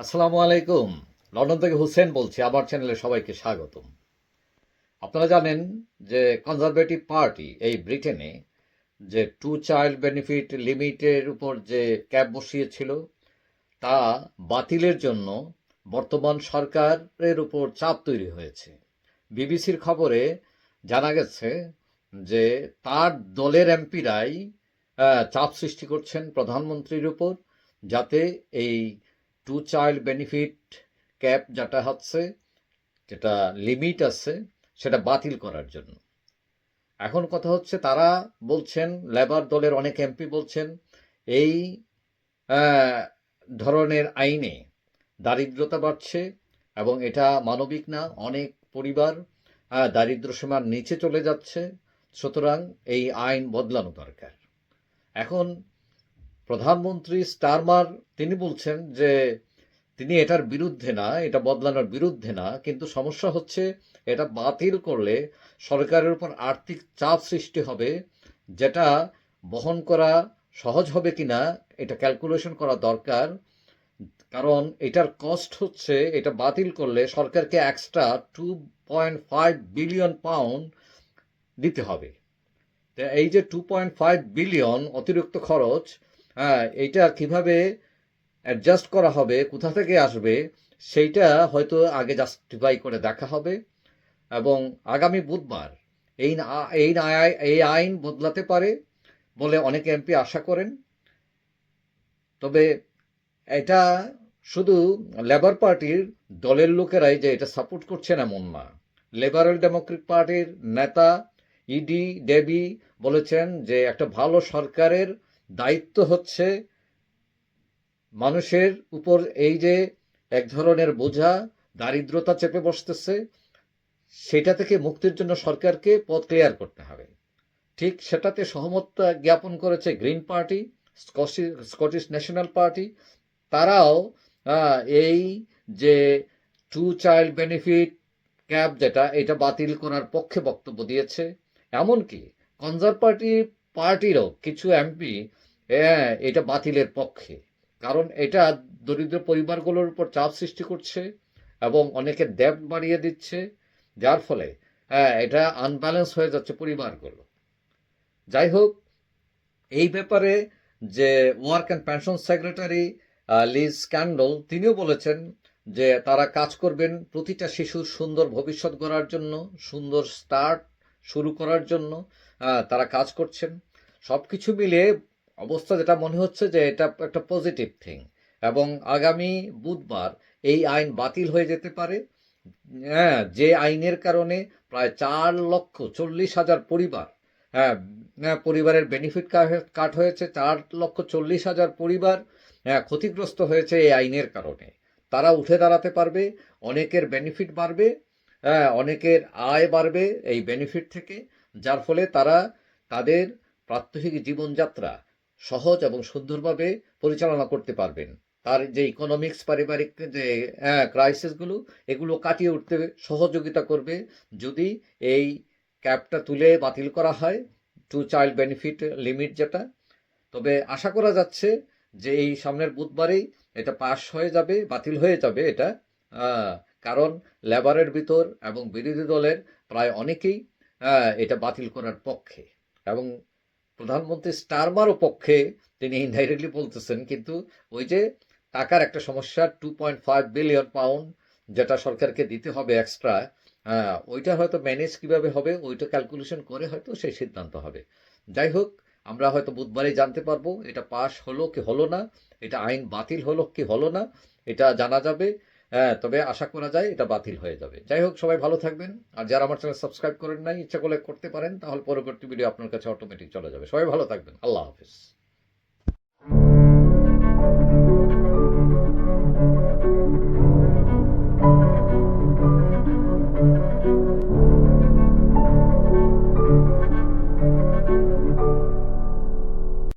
আসসালামু আলাইকুম। লন্ডন থেকে হুসেন বলছি, আমার চ্যানেলে সবাইকে স্বাগতম। আপনারা জানেন যে কনজারভেটিভ পার্টি এই ব্রিটেনে যে টু চাইল্ড বেনিফিট লিমিটের উপর যে ক্যাব বসিয়েছিল, তা বাতিলের জন্য বর্তমান সরকারের উপর চাপ তৈরি হয়েছে। বিবিসির খবরে জানা গেছে যে তার দলের এমপিরাই চাপ সৃষ্টি করছেন প্রধানমন্ত্রীর উপর, যাতে এই টু চাইল্ড বেনিফিট ক্যাপ যেটা হচ্ছে, যেটা লিমিট আছে, সেটা বাতিল করার জন্য। এখন কথা হচ্ছে, তারা বলছেন লেবার দলের অনেক এমপি বলছেন, এই ধরনের আইনে দারিদ্রতা বাড়ছে এবং এটা মানবিক না, অনেক পরিবার দারিদ্র সীমার নিচে চলে যাচ্ছে, সুতরাং এই আইন বদলানো দরকার। এখন প্রধানমন্ত্রী স্টারমার, তিনি বলছেন যে তিনি এটার বিরুদ্ধে না, এটা বদলানোর বিরুদ্ধে না, কিন্তু সমস্যা হচ্ছে এটা বাতিল করলে সরকারের উপর আর্থিক চাপ সৃষ্টি হবে, যেটা বহন করা সহজ হবে কিনা, এটা ক্যালকুলেশন করা দরকার, কারণ এটার কস্ট হচ্ছে এটা বাতিল করলে সরকারকে extra two point five billion pound দিতে হবে। এই যে টু পয়েন্ট ফাইভ বিলিয়ন অতিরিক্ত খরচ হ্যাঁ এইটা কীভাবে অ্যাডজাস্ট করা হবে, কোথা থেকে আসবে, সেইটা হয়তো আগে জাস্টিফাই করে দেখা হবে। এবং আগামী বুধবার এই এই এই আইন বদলাতে পারে বলে অনেক এমপি আশা করেন। তবে এটা শুধু লেবার পার্টির দলের লোকেরাই যে এটা সাপোর্ট করছেন এমন না। লিবারেল ডেমোক্রেট পার্টির নেতা ইডি ডেবি বলেছেন যে একটা ভালো সরকারের দায়িত্ব হচ্ছে মানুষের উপর এই যে এক ধরনের বোঝা, দারিদ্রতা চেপে বসতেছে, সেটা থেকে মুক্তির জন্য সরকারকে পথ ক্লিয়ার করতে হবে। ঠিক সেটাতে সহমত জ্ঞাপন করেছে green party Scottish national party তারাও এই যে টু চাইল্ড বেনিফিট ক্যাব যেটা, এটা বাতিল করার পক্ষে বক্তব্য দিয়েছে। এমনকি কনজারভেটিভ পার্টিরও কিছু এমপি এটা বাতিলের পক্ষে। কারণ এটা দরিদ্র পরিবারগুলোর উপর চাপ সৃষ্টি করছে এবং অনেকে দেব বাড়িয়ে দিচ্ছে। যার ফলে হ্যাঁ, এটা আনব্যালেন্স হয়ে যাচ্ছে পরিবারগুলো। যাই হোক এই ব্যাপারে যে work and pension secretary Liz Kendall তিনিও বলেছেন যে তারা কাজ করবেন প্রতিটা শিশুর সুন্দর ভবিষ্যৎ গড়ার জন্য সুন্দর স্টার্ট শুরু করার জন্য। তারা কাজ করছেন। সব কিছু মিলে অবস্থা যেটা মনে হচ্ছে যে এটা একটা পজিটিভ থিং এবং আগামী বুধবার এই আইন বাতিল হয়ে যেতে পারে। হ্যাঁ যে আইনের কারণে প্রায় চার লক্ষ চল্লিশ হাজার পরিবার হ্যাঁ হ্যাঁ, পরিবারের বেনিফিট কাট হয়েছে। চার লক্ষ চল্লিশ হাজার পরিবার হ্যাঁ ক্ষতিগ্রস্ত হয়েছে এই আইনের কারণে। তারা উঠে দাঁড়াতে পারবে অনেকের বেনিফিট বাড়বে হ্যাঁ অনেকের আয় বাড়বে এই বেনিফিট থেকে। যার ফলে তারা তাদের প্রাত্যহিক জীবনযাত্রা সহজ এবং সুন্দরভাবে পরিচালনা করতে পারবেন। তার যে ইকোনমিক্স পারিবারিক যে ক্রাইসিসগুলো এগুলো কাটিয়ে উঠতে সহযোগিতা করবে। যদি এই ক্যাপটা তুলে বাতিল করা হয় টু চাইল্ড বেনিফিট লিমিট যেটা, তবে আশা করা যাচ্ছে যে এই সামনের বুধবারেই এটা পাশ হয়ে যাবে, বাতিল হয়ে যাবে এটা। কারণ লেবারের ভিতর এবং বিরোধী দলের প্রায় অনেকেই এটা বাতিল করার পক্ষে। এবং প্রধানমন্ত্রী স্টারমারও পক্ষে তিনি ইনডাইরেক্টলি বলতেছেন, কিন্তু ওই যে টাকার একটা সমস্যা two point five billion pound যেটা সরকারকে দিতে হবে এক্সট্রা ওইটা হয়তো ম্যানেজ কীভাবে হবে, ওইটা ক্যালকুলেশন করে হয়তো সেই সিদ্ধান্ত হবে। যাই হোক, আমরা হয়তো বুধবারই জানতে পারব, এটা পাশ হলো কি হলো না, এটা আইন বাতিল হলো কি হলো না, এটা জানা যাবে। হ্যাঁ তবে আশা করা যায় এটা বাতিল হয়ে যাবে। যাই হোক, সবাই ভালো থাকবেন। আর যারা আমার চ্যানেল সাবস্ক্রাইব করেন নাই, ইচ্ছা করলে করতে পারেন, তাহলে পরবর্তী ভিডিও আপনার কাছে অটোমেটিক চলে যাবে। সবাই ভালো থাকবেন। আল্লাহ হাফিজ।